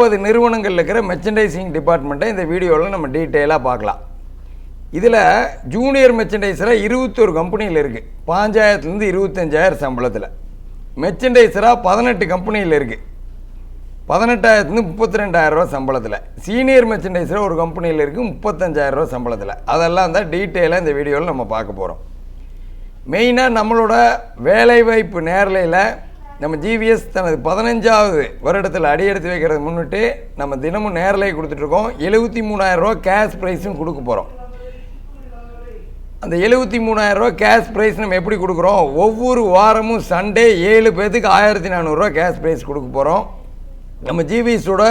நாற்பது நிறுவனங்கள் இருக்கிற மெர்ச்சன்டைசிங் டிபார்ட்மெண்ட்டை இந்த வீடியோவில் நம்ம டீட்டெயிலாக பார்க்கலாம். இதில் ஜூனியர் மெர்ச்சன்டைசராக இருபத்தொரு கம்பெனியில் இருக்குது பாஞ்சாயிரத்துலேருந்து இருபத்தஞ்சாயிரம் சம்பளத்தில். மெர்ச்சன்டைசராக பதினெட்டு கம்பெனியில் இருக்குது பதினெட்டாயிரத்துலேருந்து முப்பத்தி ரெண்டாயிரரூவா சம்பளத்தில். சீனியர் மெர்ச்சன்டைசராக ஒரு கம்பெனியில் இருக்குது முப்பத்தஞ்சாயிரரூவா சம்பளத்தில். அதெல்லாம் தான் டீட்டெயிலாக இந்த வீடியோவில் நம்ம பார்க்க போகிறோம் மெயினாக நம்மளோட வேலைவாய்ப்பு நேரலையில் நம்ம ஜிவிஎஸ் தனது பதினஞ்சாவது வருடத்தில் அடியெடுத்து வைக்கிறத முன்னிட்டு நம்ம தினமும் நேரலை கொடுத்துட்ருக்கோம் எழுபத்தி மூணாயிரரூவா கேஷ் ப்ரைஸும் கொடுக்க போகிறோம் அந்த எழுபத்தி மூணாயிரரூவா கேஷ் ப்ரைஸ் நம்ம எப்படி கொடுக்குறோம்? ஒவ்வொரு வாரமும் சண்டே ஏழு பேர்த்துக்கு ஆயிரத்தி நானூறுரூவா கேஷ் ப்ரைஸ் கொடுக்க போகிறோம் நம்ம ஜிவிஎஸோட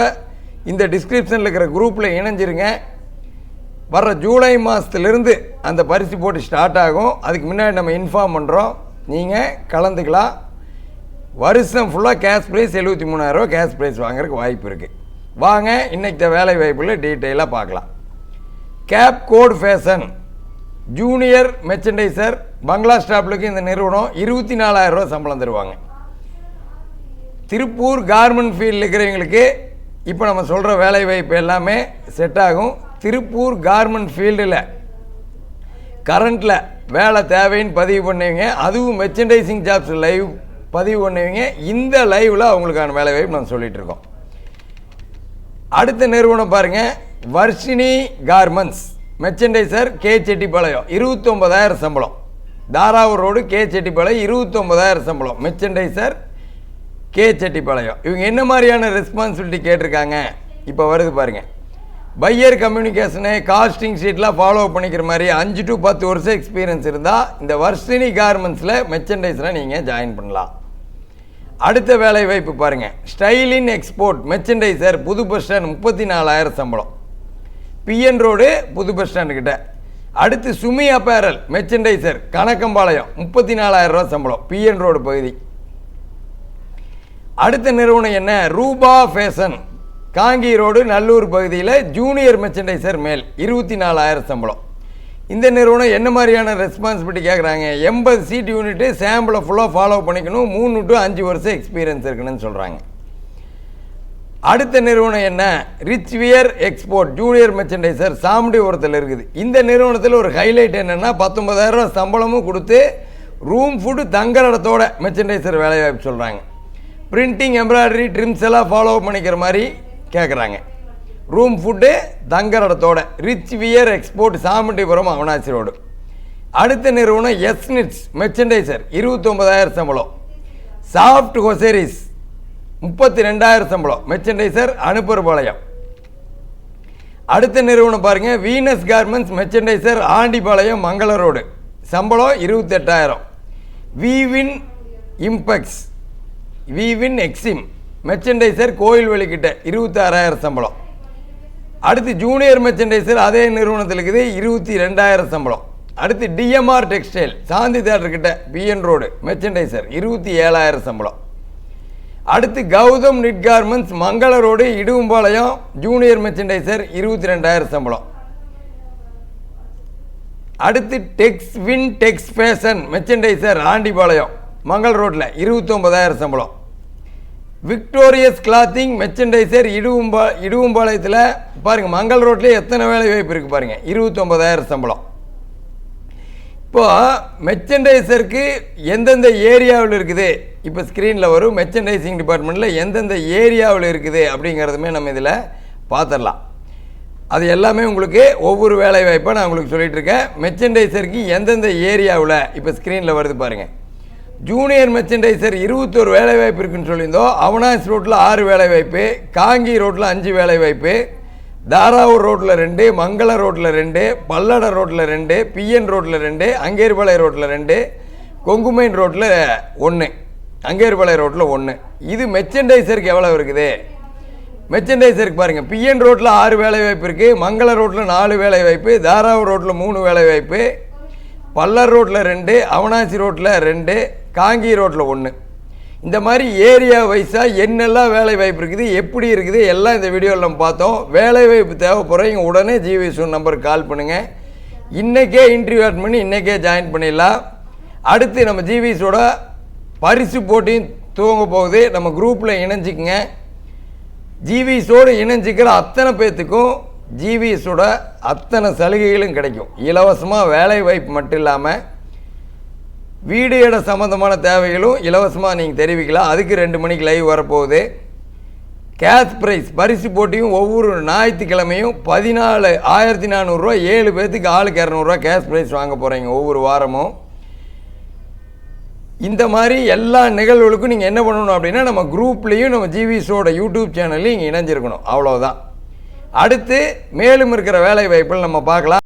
இந்த டிஸ்கிரிப்ஷனில் இருக்கிற குரூப்பில் இணைஞ்சிருங்க. வர்ற ஜூலை மாதத்துலேருந்து அந்த பரிசு போட்டு ஸ்டார்ட் ஆகும். அதுக்கு முன்னாடி நம்ம இன்ஃபார்ம் பண்ணுறோம் நீங்கள் கலந்துக்கலாம். வருஷம் ஃபுல்லாக கேஷ் ப்ரைஸ் எழுபத்தி மூணாயிரரூவா கேஷ் ப்ரைஸ் வாங்குறதுக்கு வாய்ப்பு இருக்குது வாங்க இன்றைக்கி வேலை வாய்ப்பில் டீட்டெயிலாக பார்க்கலாம். Cape Cod fashion junior merchandiser bungalow ஸ்டாப்லுக்கு இந்த நிறுவனம் இருபத்தி நாலாயிரரூவா சம்பளம் தருவாங்க. திருப்பூர் கார்மெண்ட் ஃபீல்டில் இருக்கிறவங்களுக்கு இப்போ நம்ம சொல்கிற வேலை வாய்ப்பு எல்லாமே செட் ஆகும். திருப்பூர் கார்மெண்ட் ஃபீல்டில் கரண்ட்டில் வேலை தேவைன்னு பதிவு பண்ணுவீங்க அதுவும் மெர்ச்சன்டைசிங் ஜாப்ஸ் லைவ் பதிவு பண்ணுவீங்க. இந்த லைவில் அவங்களுக்கான வேலை வாய்ப்பு நம்ம சொல்லிகிட்டு இருக்கோம். அடுத்த நிறுவனம் பாருங்கள் Varshini garments. Merchandiser K Chettipalayam. இருபத்தொம்பதாயிரம் சம்பளம். தாராவூர் ரோடு கே செட்டிப்பாளையம் இருபத்தொம்பதாயிரம் சம்பளம். Merchandiser K Chettipalayam. இவங்க என்ன மாதிரியான ரெஸ்பான்சிபிலிட்டி கேட்டிருக்காங்க? இப்போ வருது பாருங்கள் பையர் கம்யூனிகேஷனு காஸ்டிங் ஷீட்லாம் ஃபாலோ பண்ணிக்கிற மாதிரி அஞ்சு டு பத்து வருஷம் எக்ஸ்பீரியன்ஸ் இருந்தால் இந்த வர்ஷினி கார்மெண்ட்ஸில் மெர்ச்சன்டைஸில் நீங்கள் ஜாயின் பண்ணலாம். அடுத்த வேலை வாய்ப்பு பாருங்கள் ஸ்டைலின் எக்ஸ்போர்ட் மெர்ச்சன்டைசர் புது பஸ் ஸ்டாண்ட் முப்பத்தி நாலாயிரம் சம்பளம். பிஎன் ரோடு புது பஸ் ஸ்டாண்டுக்கிட்ட அடுத்து சுமி அப்பேரல் மெர்ச்சன்டைசர் கணக்கம்பாளையம் முப்பத்தி நாலாயிரம் ரூபா சம்பளம். பிஎன் ரோடு பகுதி. அடுத்த நிறுவனம் என்ன? ரூபா ஃபேஷன் காங்கி ரோடு நல்லூர் பகுதியில் ஜூனியர் மெர்ச்சன்டைசர் மேல் இருபத்தி நாலாயிரம் சம்பளம். இந்த நிறுவனம் என்ன மாதிரியான ரெஸ்பான்சிபிலிட்டி கேட்குறாங்க எண்பது சீட் யூனிட்டு சாம்பிளை ஃபுல்லாக ஃபாலோ பண்ணிக்கணும். மூணு டு அஞ்சு வருஷம் எக்ஸ்பீரியன்ஸ் இருக்கணும்னு சொல்கிறாங்க அடுத்த நிறுவனம் என்ன? Rich wear export junior merchandiser சாமுண்டிபுரத்தில் இருக்குது. இந்த நிறுவனத்தில் ஒரு ஹைலைட் என்னென்னா பத்தொன்பதாயிரம் சம்பளமும் கொடுத்து ரூம் ஃபுட்டு தங்குற இடத்தோட மெர்ச்சன்டைசர் வேலைவாய்ப்பு சொல்கிறாங்க பிரிண்டிங் எம்ப்ராய்டரி ட்ரிம்ஸ் எல்லாம் ஃபாலோ பண்ணிக்கிற மாதிரி கேட்குறாங்க ரூம் ஃபுட்டு தங்குற இடத்தோட rich wear export Samandipuram Avinashi road. அடுத்த நிறுவனம் எஸ்னிட்ஸ் மெர்ச்சன்டைசர் இருபத்தொம்பதாயிரம் சம்பளம். சாஃப்ட் ஹொசேரிஸ் முப்பத்தி ரெண்டாயிரம் சம்பளம். மெர்ச்சன்டைசர் அனுப்பர்பாளையம். அடுத்த நிறுவனம் பாருங்கள் Venus garments merchandiser Andipalayam Mangala road. சம்பளம் இருபத்தெட்டாயிரம். Vivin impex Vivin exim merchandiser கோயில் வெளிக்கிட்ட இருபத்தாறாயிரம் சம்பளம். அடுத்து ஜூனியர் மெர்ச்சன்டைசர் அதே நிறுவனத்தில் இருக்குது இருபத்தி ரெண்டாயிரம் சம்பளம். அடுத்து டிஎம்ஆர் டெக்ஸ்டைல் சாந்தி தேட்டர்கிட்ட பிஎன் ரோடு மெர்ச்சன்டைசர் இருபத்தி ஏழாயிரம் சம்பளம். அடுத்து Gautham knit garments Mangala road Iduvampalayam junior merchandiser இருபத்தி ரெண்டாயிரம் சம்பளம். அடுத்து tex win tex fashion merchandiser Andipalayam Mangal ரோட்டில் இருபத்தொம்பதாயிரம் சம்பளம். விக்டோரியஸ் கிளாத்திங் மெர்ச்சன்டைசர் இடுவும்பா இடுவும்பாளையத்தில் பாருங்கள் மங்கள் ரோட்லேயே எத்தனை வேலை வாய்ப்பு இருக்குது பாருங்கள் இருபத்தொம்பதாயிரம் சம்பளம். இப்போது மெர்ச்சன்டைசருக்கு எந்தெந்த ஏரியாவில் இருக்குது? இப்போ ஸ்க்ரீனில் வரும் மெர்ச்சன்டைசிங் டிபார்ட்மெண்ட்டில் எந்தெந்த ஏரியாவில் இருக்குது அப்படிங்கிறதுமே நம்ம இதில் பார்த்துடலாம் அது எல்லாமே உங்களுக்கு ஒவ்வொரு வேலை வாய்ப்பாக நான் உங்களுக்கு சொல்லிகிட்டு இருக்கேன். மெர்ச்சன்டைசருக்கு எந்தெந்த ஏரியாவில் இப்போ ஸ்க்ரீனில் வருது பாருங்கள் ஜூனியர் மெர்ச்சன்டைசர் இருபத்தொரு வேலை வாய்ப்பு இருக்குன்னு சொல்லியிருந்தோம். அவனாஸ் ரோட்டில் ஆறு வேலை வாய்ப்பு காங்கி ரோட்டில் அஞ்சு வேலை வாய்ப்பு தாராவூர் ரோட்டில் ரெண்டு மங்கள ரோட்டில் ரெண்டு பல்லட ரோட்டில் ரெண்டு பிஎன் ரோட்டில் ரெண்டு அங்கேர்பாளைய ரோட்டில் ரெண்டு கொங்குமைன் ரோட்டில் ஒன்று அங்கேர்பாளைய ரோட்டில் ஒன்று இது மெர்ச்சன்டைசருக்கு எவ்வளோ இருக்குது? மெர்ச்சன்டைசருக்கு பாருங்கள் பிஎன் ரோட்டில் ஆறு வேலை வாய்ப்பு இருக்குது மங்கள ரோட்டில் நாலு வேலை வாய்ப்பு தாராவூர் ரோட்டில் மூணு வேலை வாய்ப்பு பல்லர் ரோட்டில் ரெண்டு அவனாசி ரோட்டில் ரெண்டு காங்கி ரோட்டில் ஒன்று இந்த மாதிரி ஏரியா வைஸாக என்னெல்லாம் வேலை வாய்ப்பு இருக்குது எப்படி இருக்குது எல்லாம் இந்த வீடியோவில் நம்ம பார்த்தோம். வேலை வாய்ப்பு தேவைப்படுறவங்க உடனே ஜிவிஎஸ் நம்பருக்கு கால் பண்ணுங்கள் இன்றைக்கே இன்டர்வியூ அட் பண்ணி இன்றைக்கே ஜாயின் பண்ணிடலாம். அடுத்து நம்ம ஜிவிஎஸோட பரிசு போட்டியும் தூங்க போகுது. நம்ம குரூப்பில் இணைஞ்சிக்கங்க. ஜிவிஸோடு இணைஞ்சிக்கிற அத்தனை பேர்த்துக்கும் ஜிவிஎஸோட அத்தனை சலுகைகளும் கிடைக்கும். இலவசமாக வேலை வாய்ப்பு மட்டும் இல்லாமல் வீடு இட சம்மந்தமான தேவைகளும் இலவசமாக நீங்கள் தெரிவிக்கலாம். அதுக்கு ரெண்டு மணிக்கு லைவ் வரப்போகுது. கேஷ் ப்ரைஸ் பரிசு போட்டியும் ஒவ்வொரு ஞாயிற்றுக்கிழமையும் பதினாலு ஆயிரத்தி நானூறுரூவா ஏழு பேர்த்துக்கு ஆளுக்கு இரநூறுவா கேஷ் ப்ரைஸ் வாங்க போகிறீங்க ஒவ்வொரு வாரமும். இந்த மாதிரி எல்லா நிகழ்வுகளுக்கும் நீங்கள் என்ன பண்ணணும் அப்படின்னா நம்ம குரூப்லேயும் நம்ம ஜிவிஸோட யூடியூப் சேனல்லையும் இங்கே இணைஞ்சிருக்கணும். அவ்வளோதான் அடுத்து மேலும் இருக்கிற வேலை வாய்ப்புகள் நம்ம பார்க்கலாம்.